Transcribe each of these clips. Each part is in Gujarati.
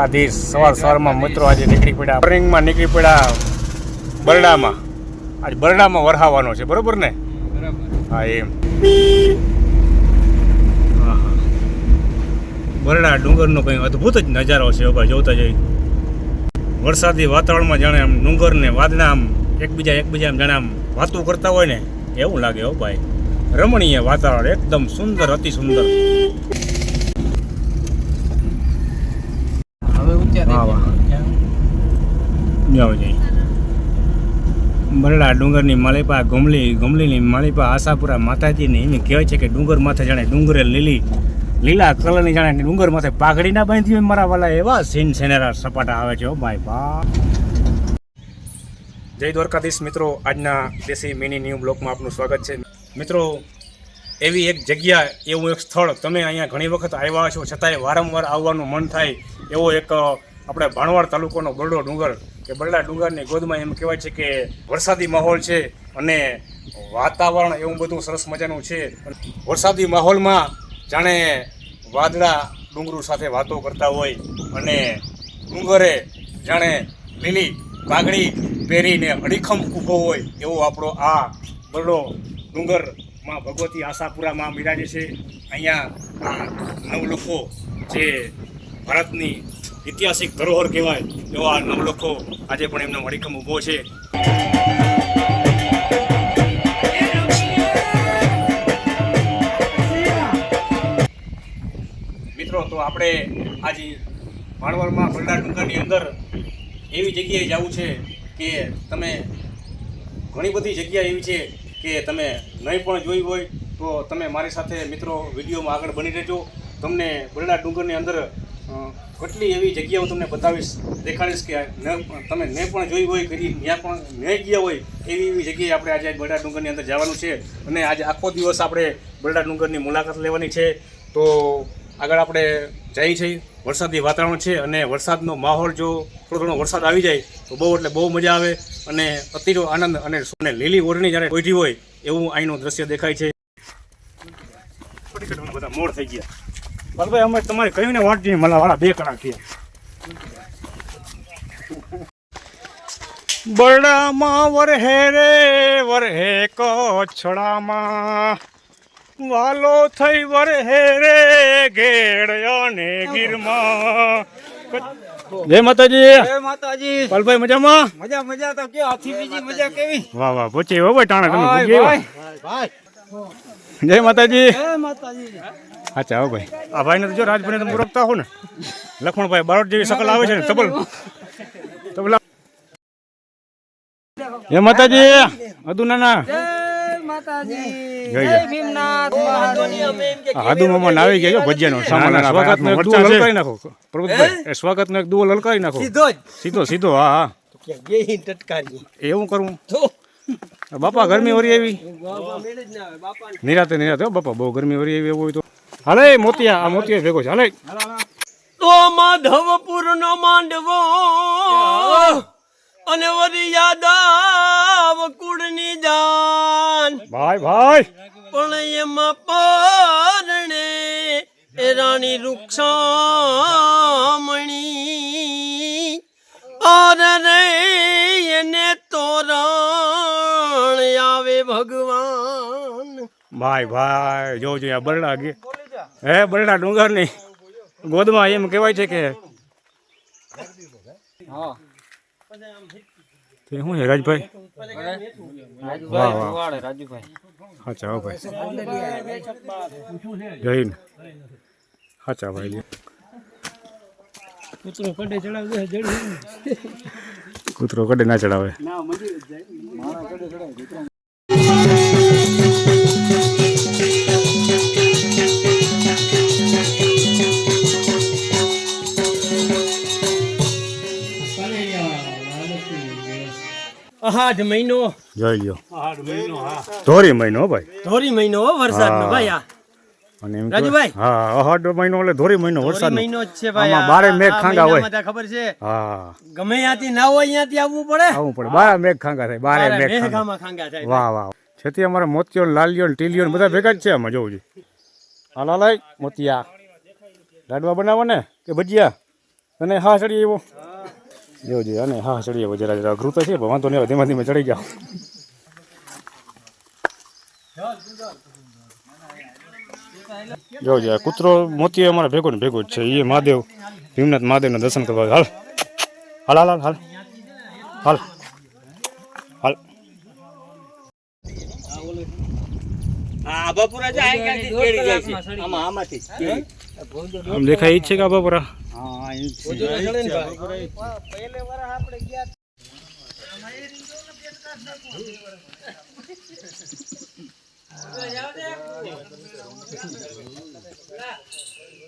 દ્વારકાધીશ સવાર સવારમાં મિત્રો આજે નીકળી પડ્યા. મોર્નિંગમાં નીકળી પડ્યા બરડામાં. આજે બરડામાં વરહાવાનો છે, બરોબર ને? હા, એમ. બરડા ડુંગરનો કંઈ અદ્ભુત જ નજારો છે ભાઈ, જોતા જઈ વરસાદી વાતાવરણમાં જાણે આમ ડુંગર ને વાદળા આમ એકબીજા એકબીજા આમ જાણે આમ વાતો કરતા હોય ને, એવું લાગે, હો ભાઈ. રમણીય વાતાવરણ, એકદમ સુંદર, અતિ સુંદર હવે ઊંચા વાહ, જાવ જઈ બરડા ડુંગરની મલીપા ગમલી ગમલીની મલીપા આશાપુરા માતાજીને. એમ કહેવાય છે કે ડુંગર માથે જાણે ડુંગરે લીલી લીલા કલરની જાણે ડુંગર માથે પાઘડી ના બાંધી હોય મારા વાલા એવા સીન સેનેરા સપાટા આવે છે ઓ ભાઈ બા જય દ્વારકાધીશ મિત્રો આજના દેશી મિની ન્યૂ બ્લોકમાં આપનું સ્વાગત છે. મિત્રો એવી એક જગ્યા એવું એક સ્થળ તમે અહીંયા ઘણી વખત આવ્યા છો છતાંય વારંવાર આવવાનું મન થાય એવો એક આપણે ભાણવાડ તાલુકાનો બરડો ડુંગર, કે બરડા ડુંગરની ગોદમાં એમ કહેવાય છે કે વરસાદી માહોલ છે અને વાતાવરણ એવું બધું સરસ મજાનું છે. વરસાદી માહોલમાં જાણે વાદળા ડુંગરું સાથે વાતો કરતા હોય અને ડુંગરે જાણે લીલી પાઘડી પહેરીને અડીખમ ઊભો હોય એવો આપણો આ બરડો ડુંગરમાં ભગવતી આશાપુરામાં બિરાજે છે. અહીંયા આ લોકો જે ભારતની ઐતિહાસિક ધરોહર કહેવાય એવા આ નવલખો આજે પણ એમનો અડીખમ ઊભો છે. મિત્રો, તો આપણે આજે ભાણવડમાં બરડા ડુંગરની અંદર એવી જગ્યાએ જવું છે કે તમે ઘણી બધી જગ્યા એવી છે કે તમે નહીં પણ જોઈ હોય તો તમે મારી સાથે મિત્રો વિડીયોમાં આગળ બની રહેજો. તમને બરડા ડુંગરની અંદર કેટલી એવી જગ્યાઓ તમને બતાવીશ, દેખાડીશ કે તમે મેં પણ જોઈ હોય કરી ત્યાં પણ મેં ગયા હોય, એવી એવી જગ્યાએ આપણે આજે બરડા ડુંગરની અંદર જવાનું છે. અને આજે આખો દિવસ આપણે બરડા ડુંગરની મુલાકાત લેવાની છે. તો આગળ આપણે જઈએ છીએ. વરસાદી વાતાવરણ છે અને વરસાદનો માહોલ જો થોડો ઘણો વરસાદ આવી જાય, તો બહુ એટલે બહુ મજા આવે. અને અતિરો આનંદ અને સોને લીલી ઓરણી જ્યારે કોઈઠી હોય, એવું અહીંનું દ્રશ્ય દેખાય છે. બધા મોડ થઈ ગયા બલભાઈ અમે તમારે કહ્યું ને વાંચી મને વાળા બે કલાક થયા. બરડામાં વરહે રે વરહે કચ્છડામાં. વાલો થઈ વરહે રે ઘેડ અને ગીરમાં. જય માતાજી. જય માતાજી. પલભાઈ મજામાં? મજા મજા તો કે હાથી બીજી મજા કેવી? વાહ વાહ પૂછી હો ભાઈ ટાણા તમે ભાઈ, ભાઈ. જય માતાજી. જય માતાજી. અચ્છા હો ભાઈ. આ ભાઈને તો જો રાજભાઈને તમે ઓળખતા હો ને. લખમણભાઈ બારોટ જેવી શકલ આવે છે ને તબલ તબલા હે માતાજી અદુ નાના. જય માતાજી. જય જય ભીમનાથ મહાદેવ. અમે એમ કે આ હાદુ મામા આવી ગયા ભજીયાનો સામાન. લલકારી નાખો. પ્રભુભાઈ એ સ્વાગતનો એક દુઓ લલકારી નાખો. સીધો સીધો સીધો હા હા. કે બે ટટકારી એવું કરવું બાપા ગરમી વરી આવી? બાબા મેળ જ ના આવે બાપા નિરાતે નિરાતે હો બાપા બહુ ગરમી વરી આવી એવું હોય તો. હાલે મોતિયા આ મોતિયા ભેગો છે. હાલે. તો માધવપુર નો માંડવો અને વરી યાદવ કુળની જાન. ભાઈ ભાઈ. પણ એમાં પરણે એ રાણી રૂક્ષામણી. અરે રે એને તોરણ આવે ભગવાન. ભાઈ ભાઈ જોજો આ બરડા ગે. હે બરડા ડુંગરની ગોદમાં એમ કહેવાય છે કે તે શું છે રાજભાઈ? વાહ હો ભાઈ. જઈને અચ્છા ભાઈ. કૂતરો કડે ના ચડાવે. અહાઢ મહિનો. જોઈ લ્યો. ધોરી મહિનો ભાઈ. ધોરી મહિનો હો વરસાદનો ભાઈ આ. અને એમ રાજુભાઈ? હા અહાઢ મહિનો એટલે ધોરી મહિનો વરસાદ મહિનો જ છે ભાઈ આમાં બારે મેઘ ખાંગા હોય. ખબર છે. હા. ગમે ત્યાંથી ના હોય ત્યાંથી આવવું પડે. આવવું પડે. બારે મેઘ ખાંગા થાય બારે મેઘ ખાંગા. થાય વાહ વાહ. છેતી અમારે મોતિયો લાલિયો ટીલિયો બધા ભેગા જ છે આમાં જોવું છું. હાલા લાય મોતિયા. લાડવા બનાવો ને કે ભજીયા? અને હા ચડી એવો જો જો અને હા ચડી જાવ જરા જરા. અઘરું તો છે વાંધો નહીં ધીમે ધીમે ચડી જાઓ. જો જો કૂતરો મોતી અમારા ભેગો ને ભેગો જ છે એ મહાદેવ ભીમનાથ મહાદેવના દર્શન કરવા. હાલ. હાલ હાલ હાલ હાલ. હાલ. હાલ. આ જાય આમાંથી. આમ દેખાય ઈ જ છે કે આ બાપરા હા એ ચડે ને ભાઈ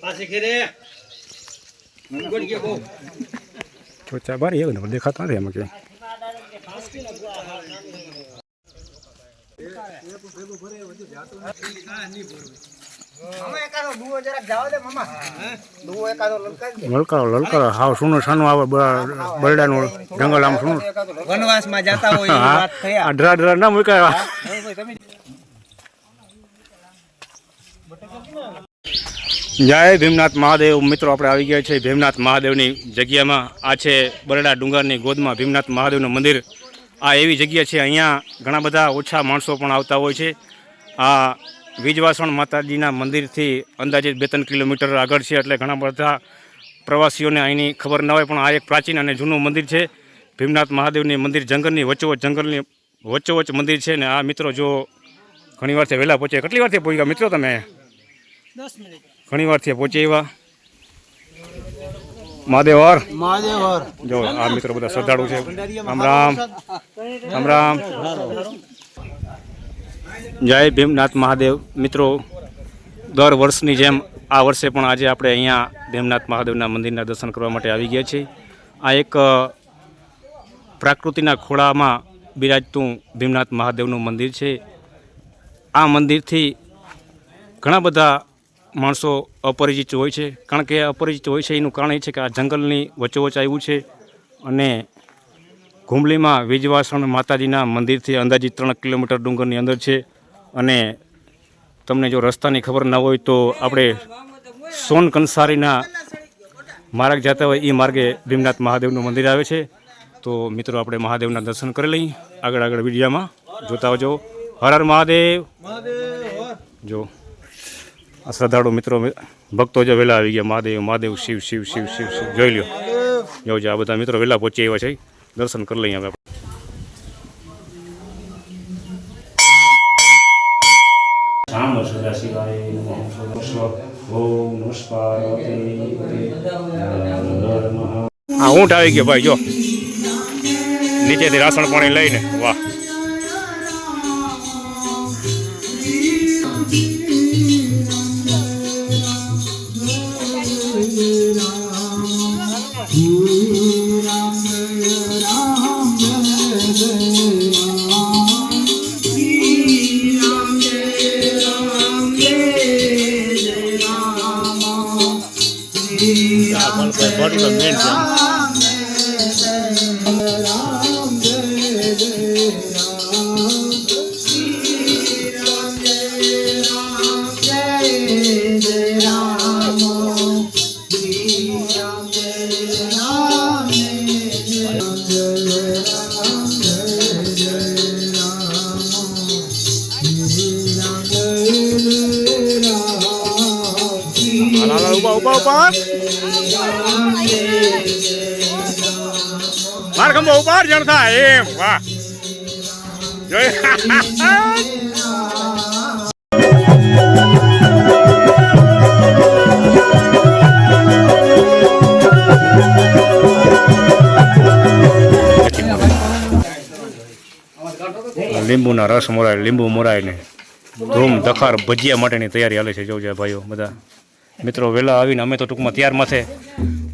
પાછી ઘેરે ગોળ કે બહુ ચોચા બારી એવું ને દેખાતા નથી એમાં કે લલકારો લલકારો હાવ સુનું સાનું આવે બરડાનું જંગલ આમ સુનું. વનવાસમાં જતા હોય વાત આ થયા ડરા ડરા ના મૂકાય જય ભીમનાથ મહાદેવ. મિત્રો આપણે આવી ગયા છે ભીમનાથ મહાદેવની જગ્યામાં. આ છે બરડા ડુંગરની ગોદમાં. ભીમનાથ મહાદેવનું મંદિર. આ એવી જગ્યા છે. અહીંયા ઘણા બધા ઓછા માણસો પણ આવતા હોય છે. આ વીજવાસણ માતાજીના મંદિરથી અંદાજે બે ત્રણ કિલોમીટર આગળ છે એટલે ઘણા બધા પ્રવાસીઓને અહીંની ખબર ન હોય પણ આ એક પ્રાચીન અને જૂનું મંદિર છે. ભીમનાથ મહાદેવની મંદિર જંગલની વચ્ચોવચ્ચ જંગલની વચ્ચોવચ્ચ મંદિર છે ને આ મિત્રો જો ઘણી વારથી વહેલા પહોંચ્યા કેટલી વારથી પહોંચ્યા મિત્રો તમે? ઘણી વારથી પહોંચી એવા? મહાદેવ મહાદેવર જો આ મિત્રો બધા શ્રદ્ધાળુ છે. રામ રામ. રામ રામ. જય ભીમનાથ મહાદેવ. મિત્રો, દર વર્ષની જેમ આ વર્ષે પણ આજે આપણે અહીંયા ભીમનાથ મહાદેવના મંદિરના દર્શન કરવા માટે આવી ગયા છીએ. આ એક પ્રાકૃતિના ખોળામાં બિરાજતું ભીમનાથ મહાદેવનું મંદિર છે. આ મંદિરથી ઘણા બધા માણસો અપરિચિત હોય છે. કારણ કે અપરિચિત હોય છે, એનું કારણ એ છે કે આ જંગલની વચ્ચોવચ આવ્યું છે અને ઘુમલીમાં વીજવાસણ માતાજીના મંદિરથી અંદાજિત ત્રણ કિલોમીટર ડુંગરની અંદર છે. અને તમને જો રસ્તાની ખબર ન હોય તો આપણે સોન કંસારીના માર્ગ જતા હોય એ માર્ગે ભીમનાથ મહાદેવનું મંદિર આવે છે. તો મિત્રો આપણે મહાદેવના દર્શન કરી લઈએ. આગળ આગળ વિડીયામાં જોતા આવજો હર હર મહાદેવ. જો આ શ્રદ્ધાળુ મિત્રો ભક્તો જો વહેલા આવી ગયા. મહાદેવ મહાદેવ શિવ શિવ શિવ શિવ શિવ. જોઈ લ્યો. જો આ બધા મિત્રો વહેલા પહોંચી આવ્યા છે. દર્શન કરી લઈએ હવે. રામ સદા શિવાય ઓમ હા ઊંટ આવી ગયો ભાઈ જો. નીચેથી રાસણ પાણી લઈને વાહ. હાલ હાલ ઊભા ઊભા ઊભા માર બહુ બાર જણ થાય, એમ, વાહ. જોઈ. લીંબુના રસ મોરાય, લીંબુ મોરાય ને ધૂમ દખાર ભજીયા માટેની તૈયારી હાલે છે, જોજે ભાઈઓ, બધા. મિત્રો, વહેલા આવીને અમે તો ટૂંકમાં ત્યાર માથે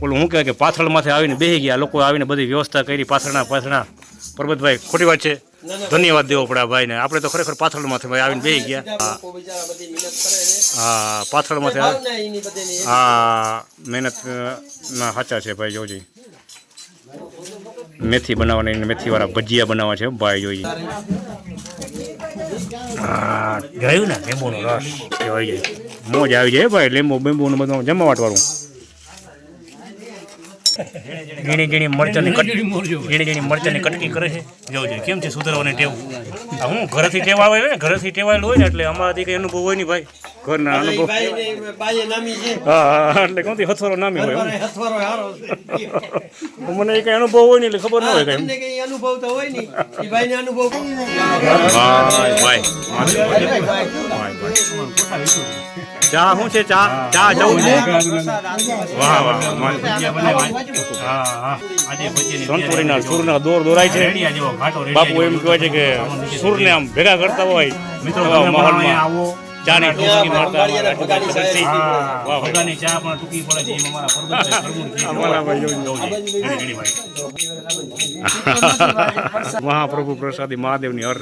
ઓલું શું કહેવાય કે પાથળ આવીને બેસી ગયા. લોકો આવીને બધી વ્યવસ્થા કરી પાથળના પાથળના પરબતભાઈ ખોટી વાત છે. ધન્યવાદ દેવો પડે ભાઈને. આપણે તો ખરેખર પાથળ ભાઈ આવીને બેસી ગયા. હા હા પાથળ માથે હા મહેનત ના સાચા છે ભાઈ જોજી. મેથી બનાવવાની મેથીવાળા ભજીયા બનાવવા છે ભાઈ જોઈએ જોયું ને? લીંબુનો રસ. મોજ આવી જાય ભાઈ લીંબુ બીંબુ ને બધું જમાવટ વાળું ઝીણી ઝીણી મરચાની કટ ઝીણી ઝીણી મરચાની કટકી કરે છે. જવું જોઈએ કેમ છે સુધારવાની ટેવ? આ હું ઘરેથી ટેવ આવે ને ઘરેથી ટેવાયેલું હોય ને એટલે અમારાથી કંઈ અનુભવ હોય નહીં ભાઈ. ઘરના અનુભવ બાઈએ નામી છે. હા એટલે કોણથી હથવારો નામી હોય મારે હથવારો હારો છે. મને એ કઈ અનુભવ હોય નહીં એટલે ખબર ના હોય કઈ અનુભવ તો હોય નહીં. ભાઈ અનુભવ ભાઈ ભાઈ. ચા શું છે ચા? ચા જવું છે? વાહ વાહ સંતોરીના સુરના દોર દોરાય છે. બાપુ એમ કહેવાય છે કે સુરને આમ ભેગા કરતા હોય મિત્રો માહોલમાં ચાની ટૂંકી મારતા. અમારા જોઈને જવું છે. મહાપ્રભુ પ્રસાદી મહાદેવની હર.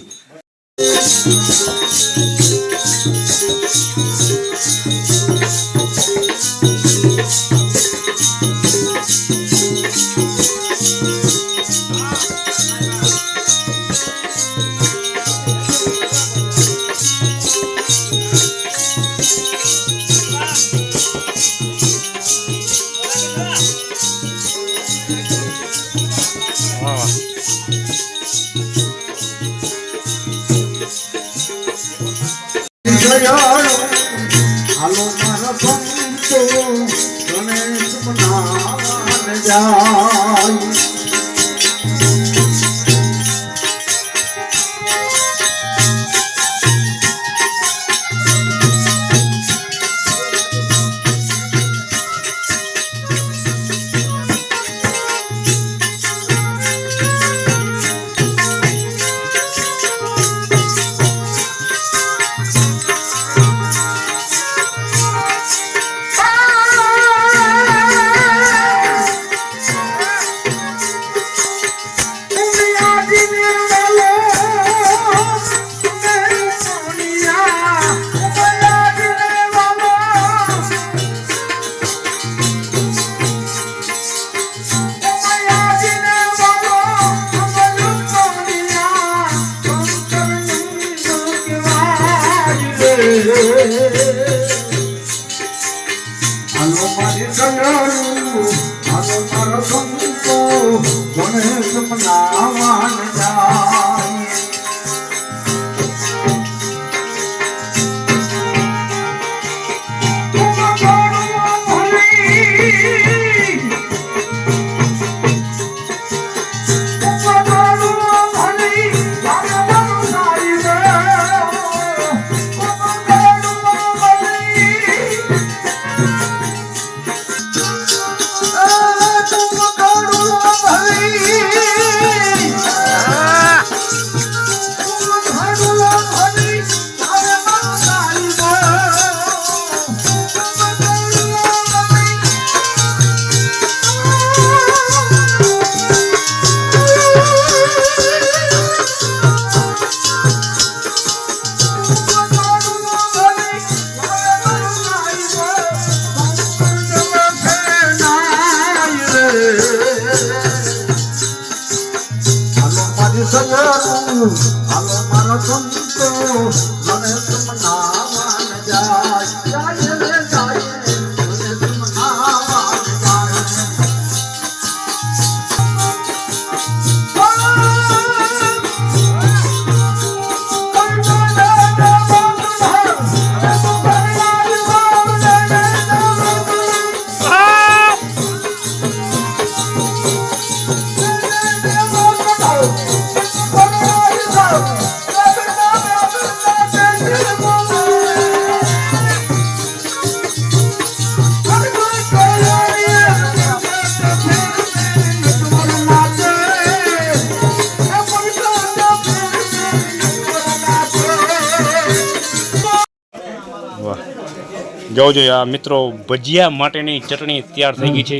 જોવો જોઈએ આ મિત્રો ભજીયા માટેની ચટણી તૈયાર થઈ ગઈ છે.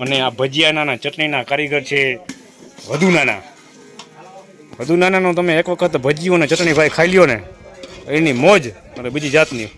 અને આ ભજીયાના ચટણીના કારીગર છે વધુ નાના. વધુ નાનાનો તમે એક વખત ભજીયો અને ચટણી ભાઈ ખાઈ લ્યો ને, એની મોજ અને બીજી જાતની.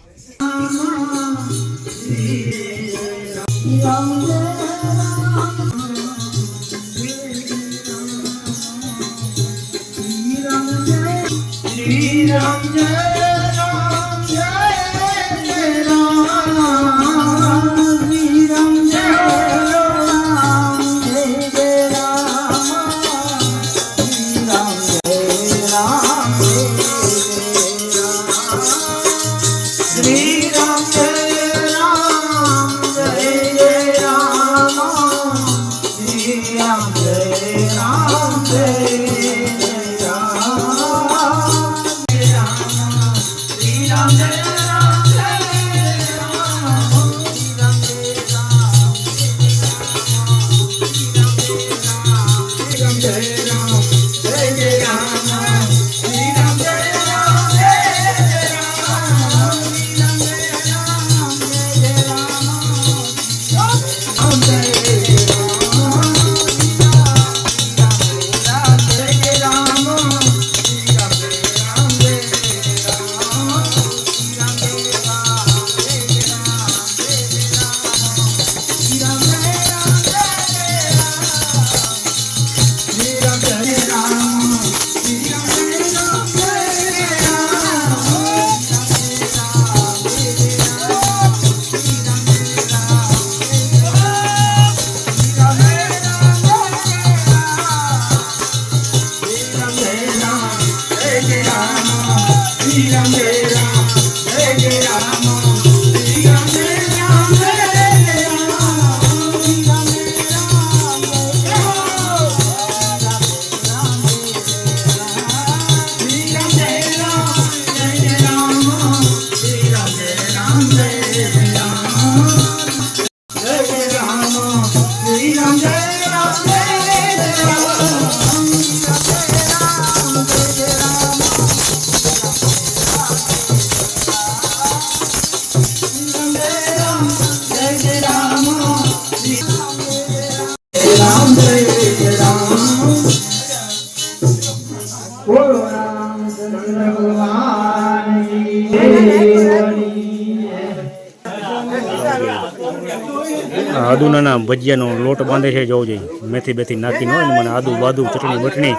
ભજીયાનો લોટ બાંધે છે જવું જોઈએ મેથી બેથી નાખીને હોય ને મને આદુ બાદુ ચટણી બટણી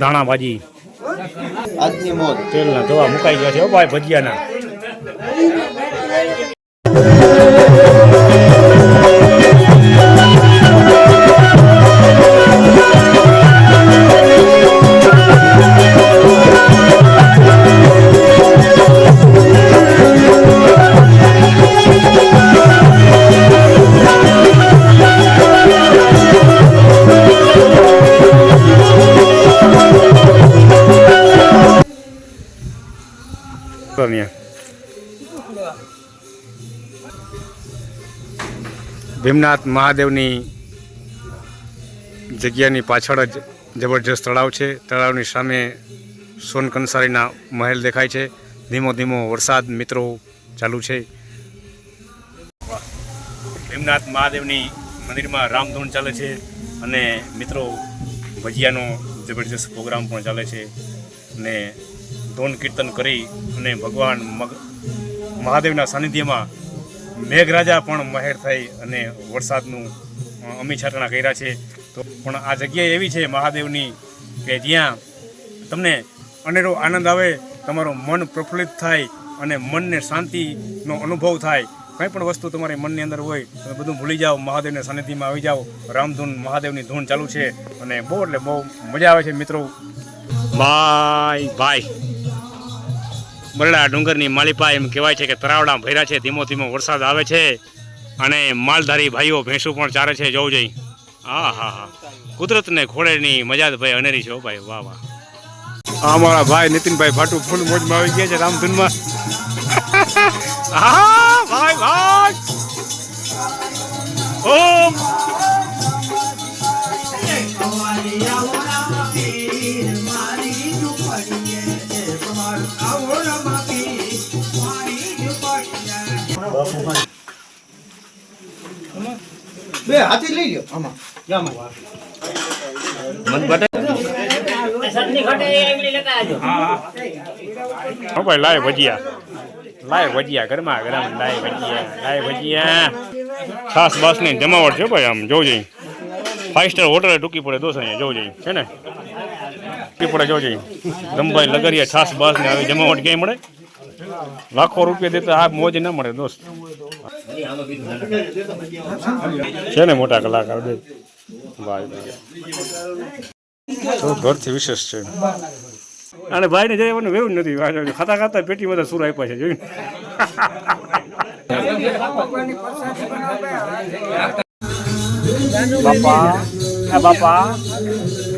ધાણા ભાજી તેલના દવા મુકાઈ ગયા છે ભાઈ ભજીયાના. ભીમનાથ મહાદેવની જગ્યાની પાછળ જ જબરજસ્ત તળાવ છે. તળાવની સામે સોન કંસારીના મહેલ દેખાય છે. ધીમો ધીમો વરસાદ મિત્રો ચાલુ છે. ભીમનાથ મહાદેવની મંદિરમાં રામધૂન ચાલે છે અને મિત્રો ભજીયાનો જબરજસ્ત પ્રોગ્રામ પણ ચાલે છે. અને ધૂન કીર્તન કરી અને ભગવાન મહાદેવના સાનિધ્યમાં મેઘરાજા પણ મહેર થઈ અને વરસાદનું અમી છાંટણા કર્યા છે. તો પણ આ જગ્યા એવી છે મહાદેવની કે જ્યાં તમને અનેરો આનંદ આવે, તમારું મન પ્રફુલ્લિત થાય અને મનને શાંતિનો અનુભવ થાય. કંઈ પણ વસ્તુ તમારી મનની અંદર હોય, તમે બધું ભૂલી જાઓ, મહાદેવના સાનિધ્યમાં આવી જાઓ. રામધૂન મહાદેવની ધૂન ચાલુ છે અને બહુ એટલે બહુ મજા આવે છે મિત્રો. બાય ભાઈ બરડા ડુંગરની માલિપા એમ કહેવાય છે કે તરાવડા ભર્યા છે, ધીમો ધીમો વરસાદ આવે છે અને માલધારી ભાઈઓ ભેંસું પણ ચારે છે, જવું જઈ હા હા હા. કુદરતને ખોળેની મજા ભાઈ અનેરી છે ભાઈ, વાહ વાહ. હા અમારા ભાઈ નીતિનભાઈ ભાટુ ફૂલ મોજમાં આવી ગયા છે, રામધૂનમાં. હા ભાઈ ભાઈ. ઓમ. બે હાથી લઈ લ્યો. આમાં. ગામાં હા ભાઈ લાય ભજીયા. લાય ભજીયા ગરમા ગરમ લાય ભજીયા લાય ભજીયા. છાસ બાસની જમાવટ છે ભાઈ આમ જોજે ફાઈવ સ્ટાર હોટલ ટૂંકી પડે દોસ્ત અહીંયા જોજે છે ને? ટૂંકી પડે જોજે રમભાઈ ગમભાઈ લગરિયા છાસ બાસ ને આવી જમાવટ ક્યાંય મળે? લાખો રૂપિયા દેતા આ મોજ ના મળે દોસ્ત. છે ને મોટા કલાકાર બે? ભાઈ. ઘરથી વિશેષ છે? અને ભાઈને જવાનું વેવું જ નથી ખાતા ખાતા પેટી બધા સુર આપ્યા છે જોયું બાપા બાપા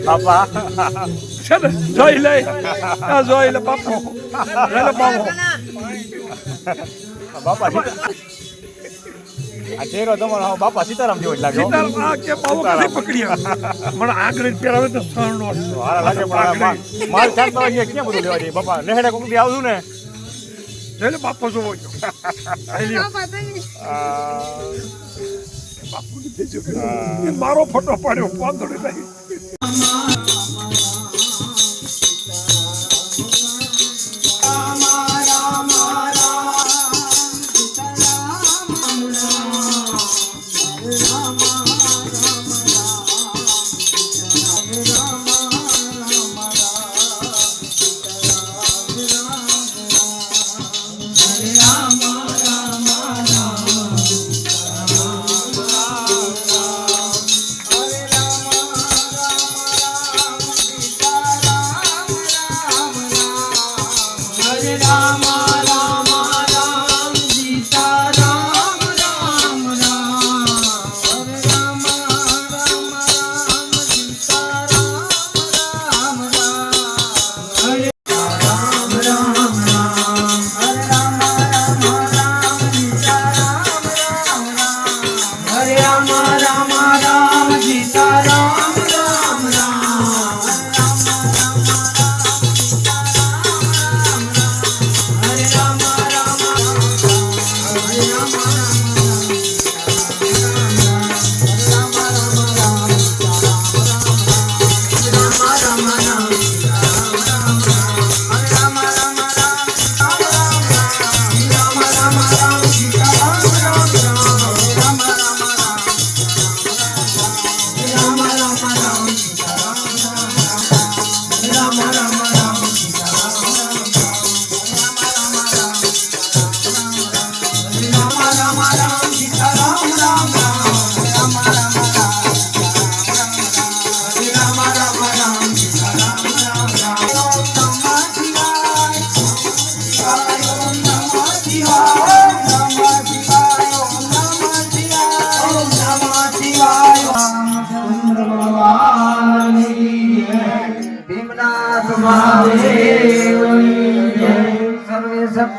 બાપા. છે ને? જોઈ લે. આ જોઈ લે બાપુ. બાપા. આ ચહેરો તમારો બાપા સીતારામ જેવો જ લાગે હો. હારા લાગે પણ આ મા- માલ ચાલતા કેમ બધું લેવા જઈએ બાપા લહેડે કોક દી આવશું ને? મારો ફોટો પાડ્યો પાંદડે નહીં.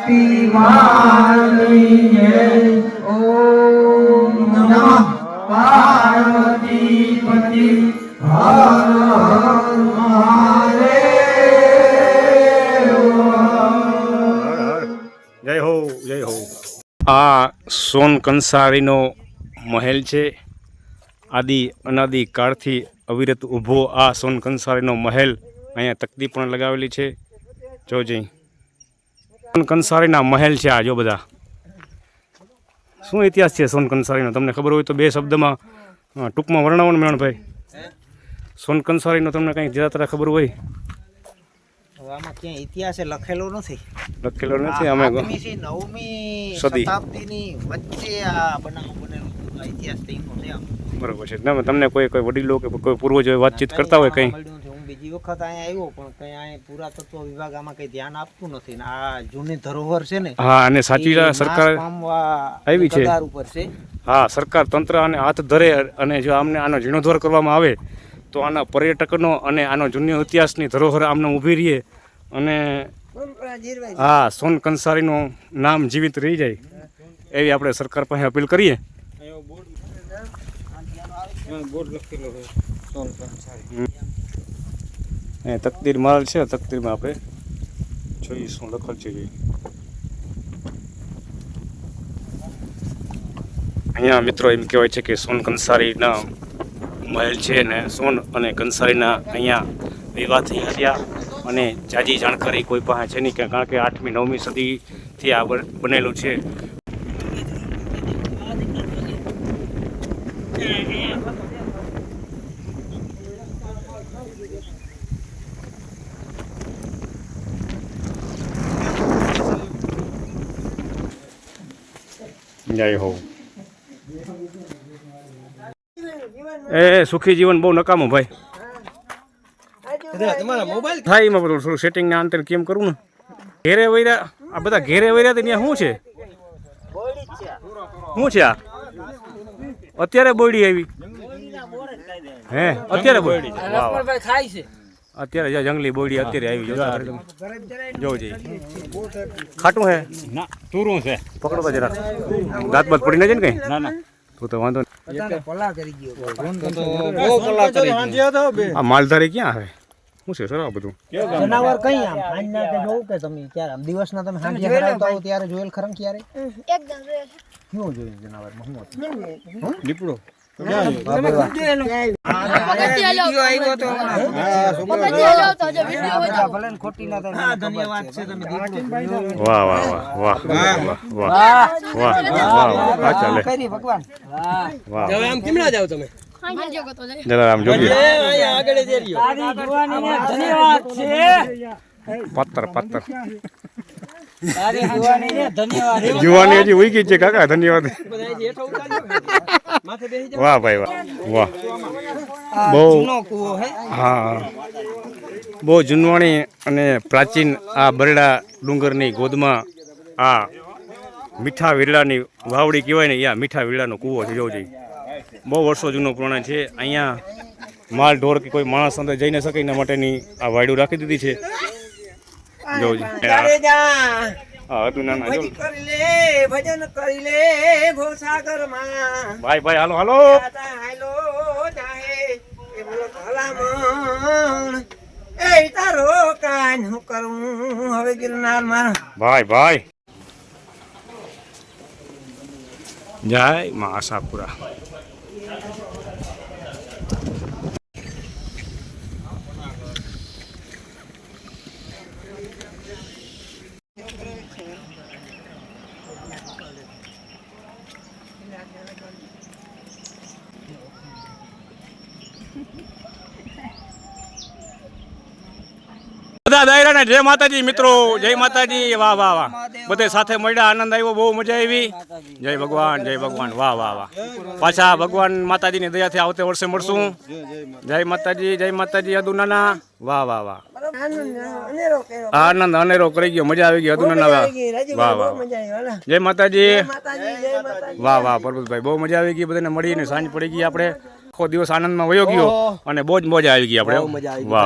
સર્વે શક્તિમાનની જય ઓમ નમઃ પાર્વતી પતિ હર હર આ સોન કંસારીનો મહેલ છે. આદિ અનાદિ કાળથી અવિરત ઊભો આ સોન કંસારીનો મહેલ અહીંયા તકતી પણ લગાવેલી છે. જોજે કંસારીના મહેલ છે આ જો બધા. શું ઇતિહાસ છે સોન કંસારીનો? તમને ખબર હોય તો બે શબ્દમાં ટૂંકમાં વર્ણવો ને મેણભાઈ. સોન કંસારીનો તમને કંઈ જરા તરા ખબર હોય? આમાં ક્યાંય ઇતિહાસે લખેલો નથી. લખેલો નથી અમે નવમી શતાબ્દીની વચ્ચે આ બનાવ બનેલો ઇતિહાસ તો એનો છે આમ. બરોબર છે. તમને કોઈ કોઈ વડીલો કે કોઈ પૂર્વજો વાતચીત કરતા હોય કંઈ. હું બીજી વખત અહીંયા આવ્યો પણ કઈ અહીંયા પુરાતત્વ વિભાગ આમાં કઈ ધ્યાન આપતું નથી. ને આ જૂની ધરોહર છે ને હા અને સાચી સરકાર આવી છે. ઉપર છે. હા સરકાર તંત્ર આને હાથ ધરે અને જો આમને આનો જીર્ણોદ્ધાર કરવામાં આવે તો આના પર્યટકનો અને આનો જૂનો ઇતિહાસની ધરોહર આમને ઊભી રહીએ અને હા સોન કંસારીનું નામ જીવિત રહી જાય. એવી આપણે સરકાર પાસે અપીલ કરીએ. એ તકદીર માલ છે, તકદીરમાં આપણે જોઈએ શું લખલ છે અહીંયા મિત્રો એમ કહેવાય છે કે સોન કંસારીના મહેલ છે ને સોન અને કંસારીના અહીંયા વિવાહ થઈ હતા અને જાજી જાણકારી કોઈ પાસે છે નહીં કારણ કે આઠમી, નવમી સદીથી આ બનેલું છે. જય હોવું એ સુખી જીવન બહુ નકામું ભાઈ. થાય એમાં બધું થોડું સેટિંગ ના અંતર કેમ કરવું ને? ઘેરે વૈરા આ બધા ઘેરે વૈરા ત્યાં શું છે? શું છે આ? અત્યારે બોયડી આવી. હે અત્યારે બોયડી થાય વાહ. અત્યારે જો જંગલી બોડી અત્યારે આવી જોવો ખાટું હે? ના તુરું છે. પકડો જરા. દાંત બાત પડી ના જાય ને કઈ? ના ના. તો તો વાંધો નહીં. બહુ કલા કરી આ માલધારી ક્યાં આવે શું છે સર આ બધું જનાવર કઈ આમ? સાંજના કે જોવું કે તમે ક્યારે? આમ દિવસના તમે સાંજે હરાવતા હો ત્યારે જોયેલ ખરમ ક્યારે? કેવું જોયું જનાવરમાં? શું હતું? દીપડો ભલે ને ખોટી ના થાય મને ધન્યવાદ છે તમે દીકરો જોયો. વાહ વાહ વાહ જલારામ જોગી પથ્થર પથ્થર. જુવાની હજી ઉઈ ગઈ છે કાકા ધન્યવાદ. વાહ ભાઈ વાહ વાહ. બહુ જૂનો હા. બહુ જૂનવાણી અને પ્રાચીન આ બરડા ડુંગરની ગોદમાં આ મીઠા વીરલાની વાવડી કહેવાય ને અહીંયા મીઠા વીરલાનો કૂવો છે જોજી જોઈએ બહુ વર્ષો જૂનો પુરાણ છે. અહીંયા માલ ઢોર કે કોઈ માણસ અંદર જઈ ન શકે એના માટેની આ વાયડું રાખી દીધી છે. જોઈએ હા હતું ના. ના કરી લે ભજન કરી લે ભોસાગરમાં ભાઈ ભાઈ હાલો હાલો. હાલો જાહે. એ બોલો ભલામણ. એ તારો કાન હું કરું? હવે ગિરનારમાં ભાઈ ભાઈ. જય મા આશાપુરા જય માતાજી મિત્રો. જય માતાજી. વાહ વાહ વાહ. બધે સાથે મળ્યા આનંદ આવ્યો બહુ મજા આવી. જય ભગવાન જય ભગવાન. વાહ વાહ વાહ. પાછા ભગવાન માતાજીની દયાથી આવતે વર્ષે મળશું. જય માતાજી જય માતાજી અદુ નાના વાહ વાહ વાહ. આનંદ અનેરો કરી ગયો. મજા આવી ગઈ અદુ નાના વાહ વાહ વાહ. વાહ. જય માતાજી. વાહ વાહ પરબતભાઈ બહુ મજા આવી ગઈ. બધાને મળીને સાંજ પડી ગઈ આપણે. આખો દિવસ આનંદમાં વયો ગયો અને બહુ જ મજા આવી ગઈ આપણે. વાહ.